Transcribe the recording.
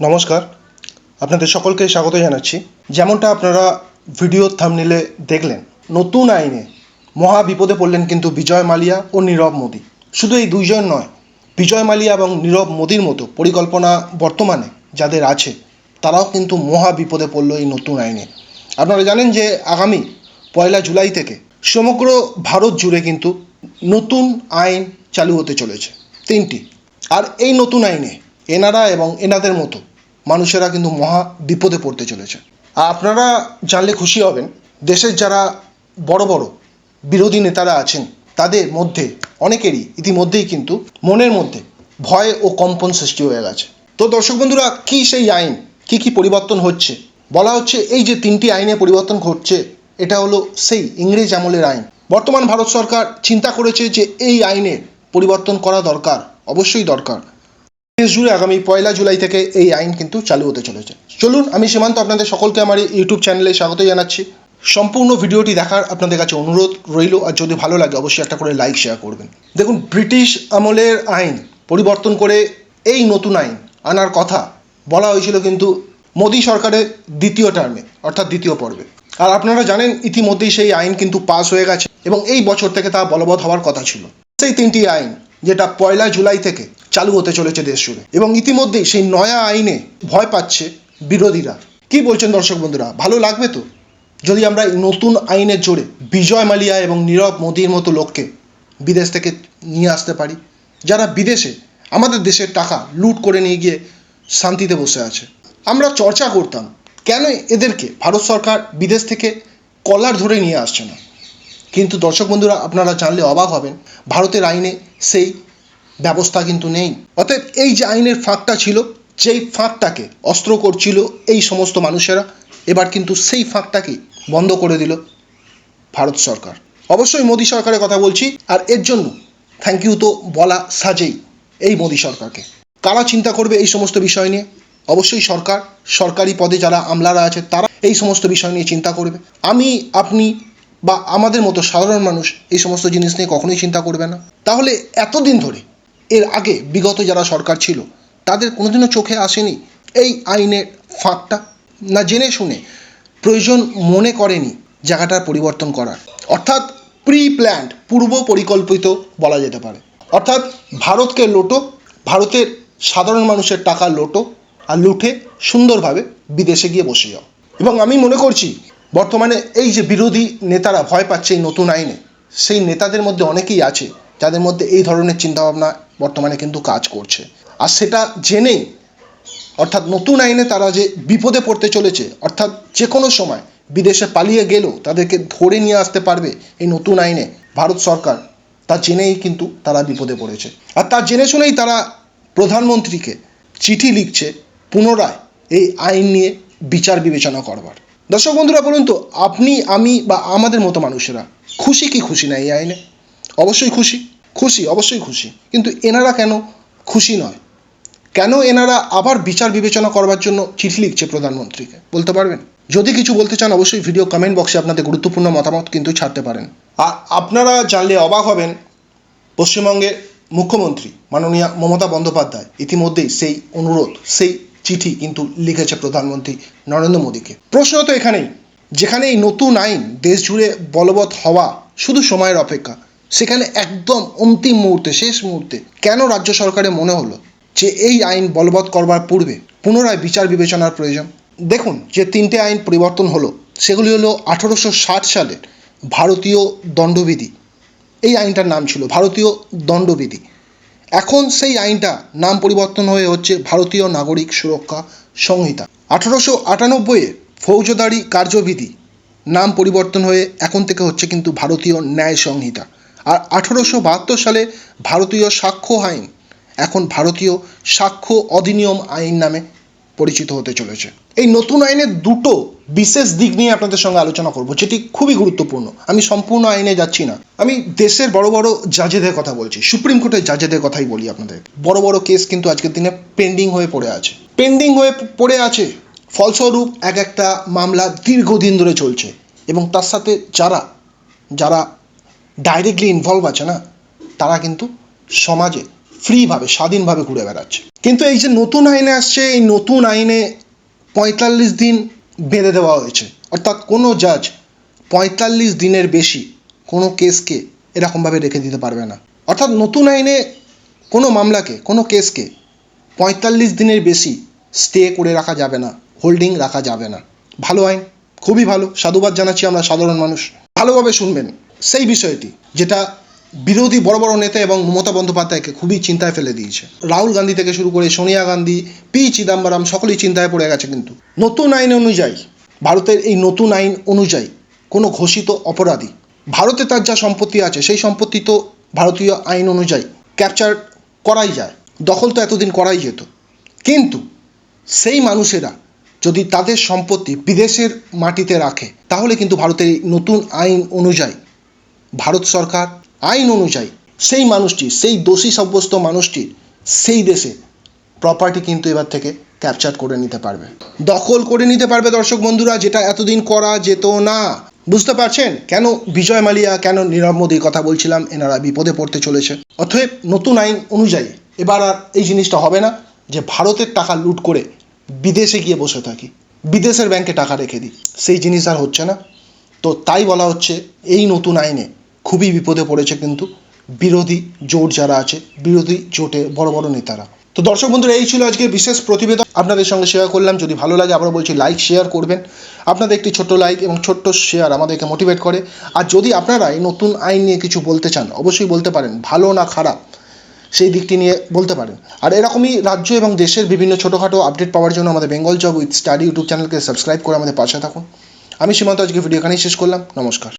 নমস্কার। আপনাদের সকলকে স্বাগত জানাচ্ছি। যেমনটা আপনারা ভিডিও থামনিলে দেখলেন, নতুন আইনে মহা বিপদে পড়লেন কিন্তু বিজয় মালিয়া ও নীরব মোদী। শুধু এই দুইজন নয়, বিজয় মালিয়া এবং নীরব মোদীর মতো পরিকল্পনা বর্তমানে যাদের আছে, তারাও কিন্তু মহা বিপদে পড়ল এই নতুন আইনে। আপনারা জানেন যে আগামী পয়লা জুলাই থেকে সমগ্র ভারত জুড়ে কিন্তু নতুন আইন চালু হতে চলেছে। তিনটি। আর এই নতুন আইনে এনারা এবং এনাদের মতো মানুষেরা কিন্তু মহা বিপদে পড়তে চলেছে। আর আপনারা জানলে খুশি হবেন, দেশের যারা বড় বড় বিরোধী নেতারা আছেন, তাদের মধ্যে অনেকেরই ইতিমধ্যেই কিন্তু মনের মধ্যে ভয় ও কম্পন সৃষ্টি হয়ে গেছে। তো দর্শক বন্ধুরা, কী সেই আইন? কি কি পরিবর্তন হচ্ছে? বলা হচ্ছে এই যে তিনটি আইনে পরিবর্তন ঘটছে, এটা হলো সেই ইংরেজ আমলের আইন। বর্তমান ভারত সরকার চিন্তা করেছে যে এই আইনে পরিবর্তন করা দরকার, অবশ্যই দরকার। দেশ জুড়ে আগামী পয়লা জুলাই থেকে এই আইন কিন্তু চালু হতে চলেছে। চলুন, আমি সীমান্ত আপনাদের সকলকে আমার ইউটিউব চ্যানেলে স্বাগত জানাচ্ছি। সম্পূর্ণ ভিডিওটি দেখার আপনাদের কাছে অনুরোধ রইল, আর যদি ভালো লাগে, অবশ্যই একটা করে লাইক শেয়ার করবেন। দেখুন, ব্রিটিশ আমলের আইন পরিবর্তন করে এই নতুন আইন আনার কথা বলা হয়েছিল কিন্তু মোদী সরকারের দ্বিতীয় টার্মে অর্থাৎ দ্বিতীয় পর্বে। আর আপনারা জানেন, ইতিমধ্যেই সেই আইন কিন্তু পাস হয়ে গেছে এবং এই বছর থেকে তা বলবৎ হওয়ার কথা ছিল। সেই তিনটি আইন, যেটা পয়লা জুলাই থেকে চালু হতে চলেছে দেশ জুড়ে। এবং ইতিমধ্যেই সেই নয়া আইনে ভয় পাচ্ছে বিরোধীরা। কি বলছেন দর্শক বন্ধুরা, ভালো লাগবে তো? যদি আমরা নতুন আইনের জোরে বিজয় মালিয়া এবং নীরব মোদীর মতো লোককে বিদেশ থেকে নিয়ে আসতে পারি, যারা বিদেশে আমাদের দেশের টাকা লুট করে নিয়ে গিয়ে শান্তিতে বসে আছে। আমরা চর্চা করতাম, কেন এদেরকে ভারত সরকার বিদেশ থেকে কলার ধরে নিয়ে আসছে না? কিন্তু দর্শক বন্ধুরা, আপনারা জানলে অবাক হবেন, ভারতের আইনে সেই ব্যবস্থা কিন্তু নেই। অতএব এই যে আইনের ফাঁকটা ছিল, যেই ফাঁকটাকে অস্ত্র করছিল এই সমস্ত মানুষেরা, এবার কিন্তু সেই ফাঁকটাকেই বন্ধ করে দিল ভারত সরকার। অবশ্যই মোদী সরকারের কথা বলছি, আর এর জন্য থ্যাংক ইউ তো বলা সাজেই এই মোদী সরকারকে। কারা চিন্তা করবে এই সমস্ত বিষয় নিয়ে? অবশ্যই সরকার, সরকারি পদে যারা আমলারা আছে, তারা এই সমস্ত বিষয় নিয়ে চিন্তা করবে। আমি, আপনি বা আমাদের মতো সাধারণ মানুষ এই সমস্ত জিনিস নিয়ে কখনোই চিন্তা করবে না। তাহলে এতদিন ধরে এর আগে বিগত যারা সরকার ছিল, তাদের কোনোদিনও চোখে আসেনি এই আইনের ফাঁকটা। না জেনে শুনে প্রয়োজন মনে করেনি জায়গাটার পরিবর্তন করার। অর্থাৎ প্রি প্ল্যান্ড পূর্ব পরিকল্পিত বলা যেতে পারে। অর্থাৎ ভারতকে লোটো, ভারতের সাধারণ মানুষের টাকা লোটো আর লুঠে সুন্দরভাবে বিদেশে গিয়ে বসে যাও। এবং আমি মনে করছি, বর্তমানে এই যে বিরোধী নেতারা ভয় পাচ্ছে এই নতুন আইনে, সেই নেতাদের মধ্যে অনেকেই আছে যাদের মধ্যে এই ধরনের চিন্তাভাবনা বর্তমানে কিন্তু কাজ করছে। আর সেটা জেনেই, অর্থাৎ নতুন আইনে তারা যে বিপদে পড়তে চলেছে, অর্থাৎ যে কোনো সময় বিদেশে পালিয়ে গেলেও তাদেরকে ধরে নিয়ে আসতে পারবে এই নতুন আইনে ভারত সরকার, তা জেনেই কিন্তু তারা বিপদে পড়েছে। আর তা জেনে শুনেই তারা প্রধানমন্ত্রীকে চিঠি লিখছে পুনরায় এই আইন নিয়ে বিচার বিবেচনা করবার। দর্শক বন্ধুরা, বলুন তো, আপনি, আমি বা আমাদের মতো মানুষেরা খুশি কি খুশি না এই আইনে? অবশ্যই খুশি। খুশি, অবশ্যই খুশি। কিন্তু এনারা কেন খুশি নয়? কেন এনারা আবার বিচার বিবেচনা করবার জন্য চিঠি লিখছে প্রধানমন্ত্রীকে? বলতে পারবেন? যদি কিছু বলতে চান, অবশ্যই ভিডিও কমেন্ট বক্সে আপনাদের গুরুত্বপূর্ণ মতামত কিন্তু ছাড়তে পারেন। আর আপনারা জানলে অবাক হবেন, পশ্চিমবঙ্গের মুখ্যমন্ত্রী মাননীয়া মমতা বন্দ্যোপাধ্যায় ইতিমধ্যেই সেই অনুরোধ, সেই চিঠি কিন্তু লিখেছে প্রধানমন্ত্রী নরেন্দ্র মোদীকে। প্রশ্ন তো এখানেই যেখানে এই নতুন আইন দেশ জুড়ে বলবৎ হওয়া শুধু সময়ের অপেক্ষা সেখানে একদম অন্তিম মুহূর্তে, শেষ মুহূর্তে কেন রাজ্য সরকারের মনে হলো যে এই আইন বলবৎ করবার পূর্বে পুনরায় বিচার বিবেচনার প্রয়োজন? দেখুন যে তিনটে আইন পরিবর্তন হলো, সেগুলি হলো আঠারোশো ষাট সালের ভারতীয় দণ্ডবিধি। এই আইনটার নাম ছিল ভারতীয় দণ্ডবিধি। এখন সেই আইনটা নাম পরিবর্তন হয়ে হচ্ছে ভারতীয় নাগরিক সুরক্ষা সংহিতা। আঠারোশো আটানব্বইয়ে ফৌজদারি কার্যবিধি নাম পরিবর্তন হয়ে এখন থেকে হচ্ছে কিন্তু ভারতীয় ন্যায় সংহিতা। আর আঠারোশো বাহাত্তর সালে ভারতীয় সাক্ষ্য আইন, এখন ভারতীয় সাক্ষ্য অধিনিয়ম আইন নামে পরিচিত হতে চলেছে। এই নতুন আইনের দুটো বিশেষ দিক নিয়ে আপনাদের সঙ্গে আলোচনা করব, যেটি খুবই গুরুত্বপূর্ণ। আমি সম্পূর্ণ আইনে যাচ্ছি না। আমি দেশের বড় বড় জাজেদের কথা বলছি, সুপ্রিম কোর্টের জাজেদের কথাই বলি আপনাদের। বড় বড় কেস কিন্তু আজকের দিনে পেন্ডিং হয়ে পড়ে আছে। পেন্ডিং হয়ে পড়ে আছে, ফলস্বরূপ এক একটা মামলা দীর্ঘদিন ধরে চলছে। এবং তার সাথে যারা যারা ডাইরেক্টলি ইনভলভ আছে না, তারা কিন্তু সমাজে ফ্রিভাবে স্বাধীনভাবে ঘুরে বেড়াচ্ছে। কিন্তু এই যে নতুন আইনে আসছে, এই নতুন আইনে পঁয়তাল্লিশ দিন বেঁধে দেওয়া হয়েছে। অর্থাৎ কোনো জাজ পঁয়তাল্লিশ দিনের বেশি কোনো কেসকে এরকমভাবে রেখে দিতে পারবে না। অর্থাৎ নতুন আইনে কোনো মামলাকে, কোনো কেসকে পঁয়তাল্লিশ দিনের বেশি স্টে করে রাখা যাবে না হোল্ডিং রাখা যাবে না। ভালো আইন, খুবই ভালো। সাধুবাদ জানাচ্ছি আমরা সাধারণ মানুষ। ভালোভাবে শুনবেন। সেই বিষয়টি, যেটা বিরোধী বড় বড় নেতা এবং মমতা বন্দ্যোপাধ্যায়কে খুবই চিন্তায় ফেলে দিয়েছে। রাহুল গান্ধী থেকে শুরু করে সোনিয়া গান্ধী, পি চিদাম্বরম সকলেই চিন্তায় পড়ে গেছে কিন্তু। নতুন আইন অনুযায়ী, ভারতের এই নতুন আইন অনুযায়ী কোনো ঘোষিত অপরাধী, ভারতে তার যা সম্পত্তি আছে, সেই সম্পত্তি তো ভারতীয় আইন অনুযায়ী ক্যাপচার করাই যায়, দখল তো এতদিন করাই যেত। কিন্তু সেই মানুষেরা যদি তাদের সম্পত্তি বিদেশের মাটিতে রাখে, তাহলে কিন্তু ভারতের নতুন আইন অনুযায়ী ভারত সরকার আইন অনুযায়ী সেই মানুষটি, সেই দোষী সাব্যস্ত মানুষটির সেই দেশে প্রপার্টি কিন্তু এবার থেকে ক্যাপচার করে নিতে পারবে। দখল করে নিতে পারবে দর্শক বন্ধুরা, যেটা এতদিন করা যেত না। বুঝতে পারছেন? কেন বিজয় মালিয়া, কেন নীরব মোদীর কথা বলছিলাম, এনারা বিপদে পড়তে চলেছে। অতএব নতুন আইন অনুযায়ী এবার আর এই জিনিসটা হবে না যে ভারতের টাকা লুট করে বিদেশে গিয়ে বসে থাকি। বিদেশের ব্যাংকে টাকা রেখে দিই। সেই জিনিস আর হচ্ছে না। তো তাই বলা হচ্ছে এই নতুন আইনে খুবই বিপদে পড়েছে কিন্তু বিরোধী জোট যারা আছে, বিরোধী জোটে বড় বড় নেতারা। তো দর্শক বন্ধুরা, এই ছিল আজকে বিশেষ প্রতিবেদন। আপনাদের সঙ্গে শেয়ার করলাম। যদি ভালো লাগে, আবারও বলছি লাইক শেয়ার করবেন। আপনাদের একটি ছোট্ট লাইক এবং ছোট্ট শেয়ার আমাদেরকে মোটিভেট করে। আর যদি আপনারা এই নতুন আইন নিয়ে কিছু বলতে চান, অবশ্যই বলতে পারেন, ভালো না খারাপ, সেই দিকটি নিয়ে বলতে পারেন। আর এরকমই রাজ্য এবং দেশের বিভিন্ন ছোটোখাটো আপডেট পাওয়ার জন্য আমাদের Bengal job with study YouTube চ্যানেলকে সাবস্ক্রাইব করে আমাদের পাশে থাকুন। আমি সীমান্ত আজকে ভিডিও এখানেই শেষ করলাম। নমস্কার।